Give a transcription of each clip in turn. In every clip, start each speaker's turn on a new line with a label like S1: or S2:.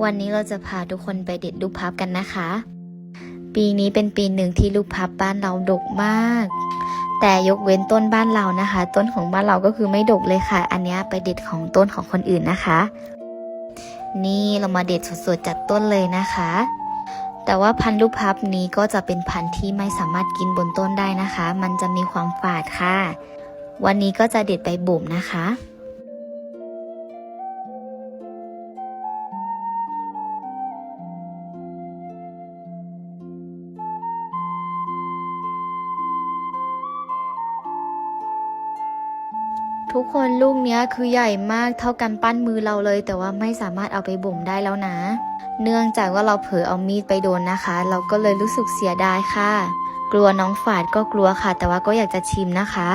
S1: วันนี้เราจะพาทุกคนไปเด็ดลูกพับกันนะคะ ปีนี้เป็นปีหนึ่งที่ลูกพับบ้านเราดกมาก แต่ยกเว้นต้นบ้านเรานะคะ ต้นของบ้านเราก็คือไม่ดกเลยค่ะ อันนี้ไปเด็ดของต้นของคนอื่นนะคะ นี่เรามาเด็ดสดๆจากต้นเลยนะคะ แต่ว่าพันธุ์ลูกพับนี้ก็จะเป็นพันธุ์ที่ไม่สามารถกินบนต้นได้นะคะ มันจะมีความฝาดค่ะ วันนี้ก็จะเด็ดไปบ่มนะคะ ทุกคนลูกเนี้ยคือใหญ่มากเท่ากันปั้นมือเราเลย แต่ว่าไม่สามารถเอาไปบ่มได้แล้วนะ เนื่องจากว่าเราเผลอเอามีดไปโดนนะคะ เราก็เลยรู้สึกเสียดายค่ะ กลัวน้องฝาดก็กลัวค่ะ แต่ว่าก็อยากจะชิมนะคะ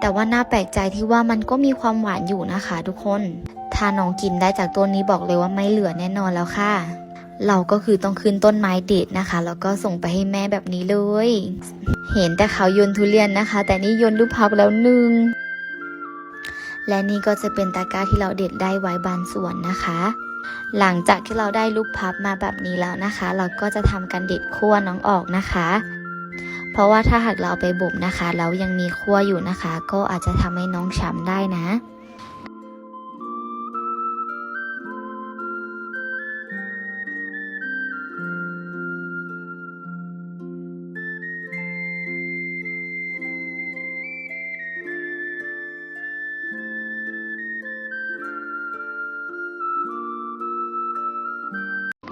S1: แต่ว่าน่าแปลกใจที่ว่ามันก็มีความหวานอยู่นะคะ ทุกคนถ้าน้องกินได้จากต้นนี้บอกเลยว่าไม่เหลือแน่นอนแล้วค่ะ เราก็คือต้องขึ้นต้นไม้เด็ดนะคะ แล้วก็ส่งไปให้แม่แบบนี้เลย เห็นแต่เขาโยนทุเรียนนะคะ แต่นี่โยนลูกพับแล้วหนึ่ง และนี่ก็จะเป็นตะกร้าที่เราเด็ดได้ไว้บานส่วนนะคะ หลังจากที่เราได้ลูกพับมาแบบนี้แล้วนะคะ เราก็จะทำการเด็ดขั้วน้องออกนะคะ เพราะว่าถ้าหากเราไปบ่มนะคะแล้วยังมีขั้วอยู่นะคะ ก็อาจจะทำให้น้องช้ำได้นะ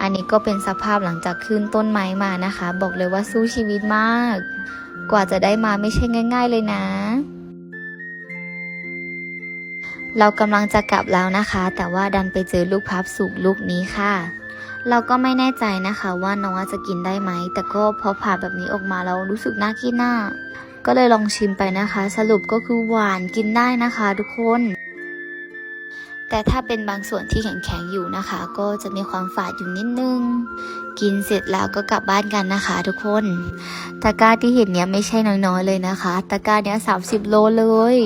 S1: อันนี้ก็เป็นสภาพหลังจากขึ้นต้นไม้มานะคะ บอกเลยว่าสู้ชีวิตมาก กว่าจะได้มาไม่ใช่ง่าย ๆเลยนะ เรากำลังจะกลับแล้วนะคะ แต่ว่าดันไปเจอลูกพับสุกลูกนี้ค่ะ เราก็ไม่แน่ใจนะคะว่าน้องอาจะกินได้ไหม แต่ก็พอผ่าแบบนี้ออกมาเรารู้สึกน่ากินน่าก็เลยลองชิมไปนะคะ สรุปก็คือหวานกินได้นะคะ ทุกคน แต่ถ้าเป็นบางส่วนที่แข็งๆอยู่นะคะ ก็จะมีความฝาดอยู่นิดนึง กินเสร็จแล้วก็กลับบ้านกันนะคะ ทุกคนตะกร้าที่เห็นเนี้ยไม่ใช่น้อยๆเลยนะคะ ตะกร้าเนี้ยสาสิบโลเลย